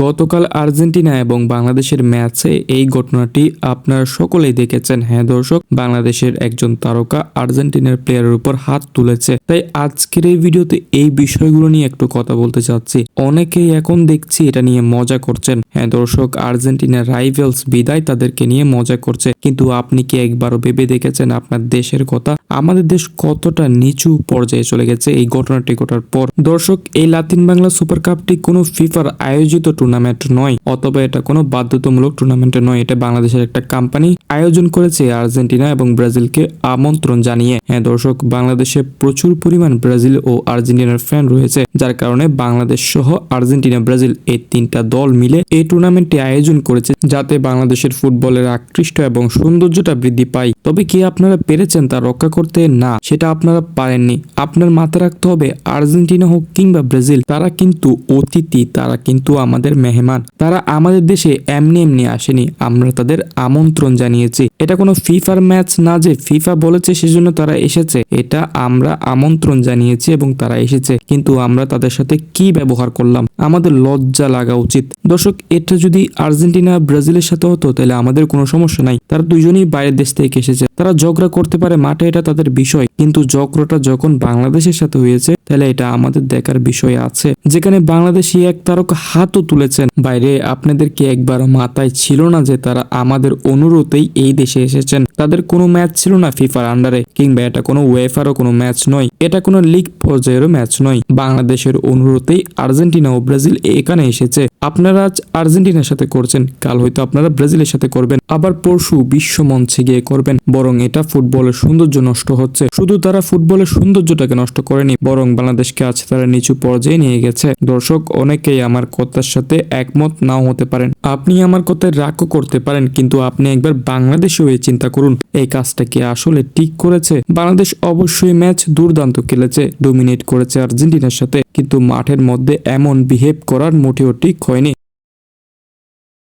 গতকাল আর্জেন্টিনা এবং বাংলাদেশের ম্যাচে এই ঘটনাটি আপনারা সকলেই দেখেছেন। হ্যাঁ দর্শক, বাংলাদেশের একজন তারকা আর্জেন্টিনার প্লেয়ারের উপর হাত তুলেছে। তাই আজকের এই ভিডিওতে এই বিষয়গুলো নিয়ে একটু কথা বলতে চাচ্ছি। অনেকেই এখন দেখছি এটা নিয়ে মজা করছেন। হ্যাঁ দর্শক, আর্জেন্টিনার রাইভেলস বিদায় তাদেরকে নিয়ে মজা করছে। কিন্তু আপনি কি একবারও ভেবে দেখেছেন আপনার দেশের কথা? আমাদের দেশ কতটা নিচু পর্যায়ে চলে গেছে এই ঘটনাটি ঘটার পর। দর্শক, এই লাতিন বাংলা সুপার কাপটি কোনো ফিফার আয়োজিত টুর্নামেন্ট নয়, অথবা এটা কোনো বাধ্যতামূলক টুর্নামেন্ট নয়। এটা বাংলাদেশের একটা কোম্পানি আয়োজন করেছে আর্জেন্টিনা এবং ব্রাজিলকে আমন্ত্রণ জানিয়ে। হ্যাঁ দর্শক, বাংলাদেশে প্রচুর পরিমাণ ব্রাজিল ও আর্জেন্টিনার ফ্যান রয়েছে, যার কারণে বাংলাদেশ সহ আর্জেন্টিনা, ব্রাজিল এই তিনটা দল মিলে এই টুর্নামেন্টটি আয়োজন করেছে, যাতে বাংলাদেশের ফুটবলের আকৃষ্ট এবং সৌন্দর্যটা বৃদ্ধি পায়। তবে কি আপনারা পেরেছেন তা রক্ষা করতে? না, সেটা আপনারা পারেননি। আপনার মাথায় রাখতে হবে, আর্জেন্টিনা হোক কিংবা ব্রাজিল, তারা কিন্তু অতিথি, তারা কিন্তু আমাদের মেহমান। তারা আমাদের দেশে এমনি এমনি আসেনি, আমরা তাদের আমন্ত্রণ জানিয়েছি। এটা কোনো ফিফার ম্যাচ না যে ফিফা বলেছে সেজন্য তারা এসেছে। এটা আমরা আমন্ত্রণ জানিয়েছি এবং তারা এসেছে। কিন্তু আমরা তাদের সাথে কি ব্যবহার করলাম? আমাদের লজ্জা লাগা উচিত। দর্শক, এটা যদি আর্জেন্টিনা ব্রাজিলের সাথে হতো, তাহলে আমাদের কোনো সমস্যা নাই। তারা দুজনেই বাইরের দেশ থেকে এসেছে। তারা ঝগড়া করতে পারে, মাঠে এটা তাদের বিষয়। কিন্তু ঝগড়াটা যখন বাংলাদেশের সাথে হয়েছে, তাহলে এটা আমাদের দেখার বিষয় আছে। যেখানে বাংলাদেশি এক তারকা হাতও তুলেছেন। বাইরে আপনাদের কি একবার মাথায় ছিল না যে তারা আমাদের অনুরোধেই এই দেশে এসেছেন? তাদের কোনো ম্যাচ ছিল না ফিফার আন্ডারে। কিংবা এটা কোনো ওয়েফারও কোনো ম্যাচ নয়। এটা কোনো লিগ পর্যায়েরও ম্যাচ নয়। বাংলাদেশের অনুরোধেই আর্জেন্টিনা ও ব্রাজিল এখানে এসেছে। আপনারা আজ আর্জেন্টিনার সাথে করছেন, কাল হয়তো আপনারা ব্রাজিলের সাথে করবেন। আবার পরশু বিশ্ব মঞ্চে গিয়ে করবেন, বরং এটা ফুটবলের সৌন্দর্য নষ্ট হচ্ছে। শুধু তারা ফুটবলের সৌন্দর্যটাকে নষ্ট করেনি, বরং বাংলাদেশকে আজ তারা নিচু পর্যায়ে নিয়ে গেছে। দর্শক, অনেকেই আমার কথার সাথে একমত নাও হতে পারেন। আপনি আমার কথায় রাগও করতে পারেন, কিন্তু আপনি একবার বাংলাদেশে হয়ে চিন্তা করুন, এই কাজটা কি আসলে ঠিক করেছে? বাংলাদেশ অবশ্যই ম্যাচ দুর্দান্ত খেলেছে, ডোমিনেট করেছে আর্জেন্টিনার সাথে। কিন্তু মাঠের মধ্যে এমন বিহেভ করার মোটেও ঠিক হয়নি।